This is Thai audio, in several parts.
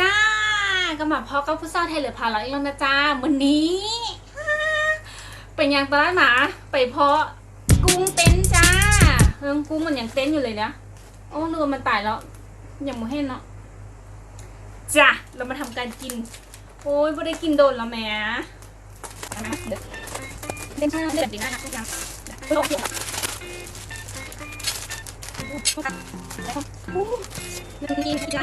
จ้าก็มาพอกับพุทธาไทยเหลือพาเราอีกแล้วนะจ้าวันนี้ เป็นยังตลาดหมาไปเพาะกุ้งเต้นจ้าเรื่อกุ้งมันยังเต้นอยู่เลยนะโอ้เรือมันตายแล้วยังไม่เห็นเนาะจ้าเรามาทำการกิน โอ้ยไม่ได้กินโดนแล้วแม่เต้นชาเด็ดดีมากนะทุกอย่าง 哦好看来看呜一张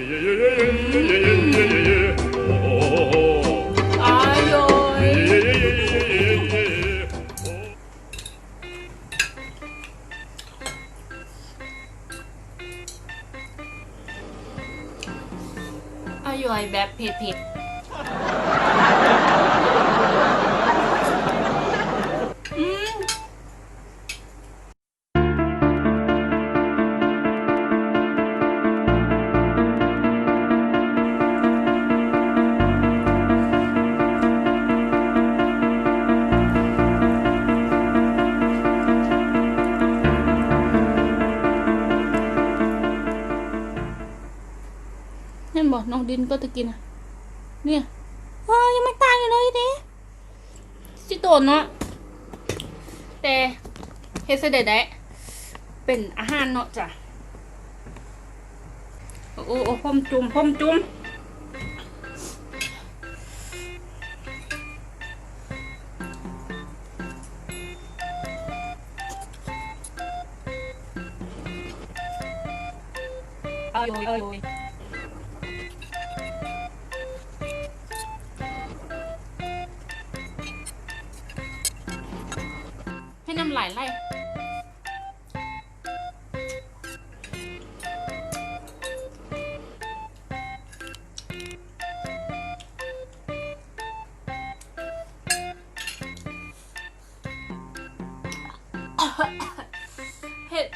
ายอยแบบเผ็ดๆ เห็นบอกน้องดินก็จะกินอะ เนี่ยเออยังไม่ตายอยู่เลยด้สิโตนเนาะแต่เฮดเด็จได้เป็นอาหารเนาะจ้ะโอ้โอ้โอ้พรมจุ่มพรมจุ่มเอาอ ให้น้ำไหลไหลเผ็ด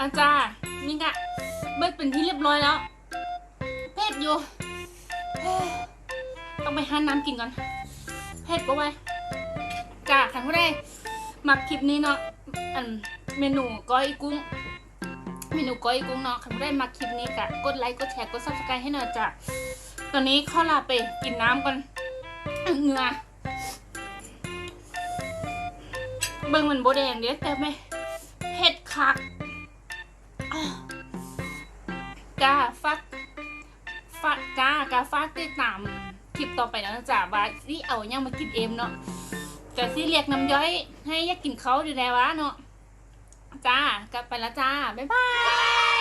อาจารย์นี่กะเบิดเป็นที่เรียบร้อยแล้ว เผ็ดอยู่ ต้องไปหาน้ำกินก่อนเผ็ดปะไว้จ้าขันผู้ใดมักคลิปนี้เนาะอันเมนูก้อยกุ้ง เมนูก้อยกุ้งเนาะขันผู้ใดมักคลิปนี้กะกดไลค์กดแชร์กดซับสไครต์ให้หน่อยจ้ะตอนนี้ข้อลาไปกินน้ำก่อนเหงื่อเบิ่งมันโบแดงเด้แต่ไม่เผ็ดคักกาฟักฟักกากาฟักติดตาม คลิปต่อไปนะจ๊ะบานี่เอายังมากินเอมเนาะจะซีเรียกน้ำย้อยให้ยากกินเขาอยู่แล้ววะเนาะจ้ากลับไปละจ้า บ๊ายบาย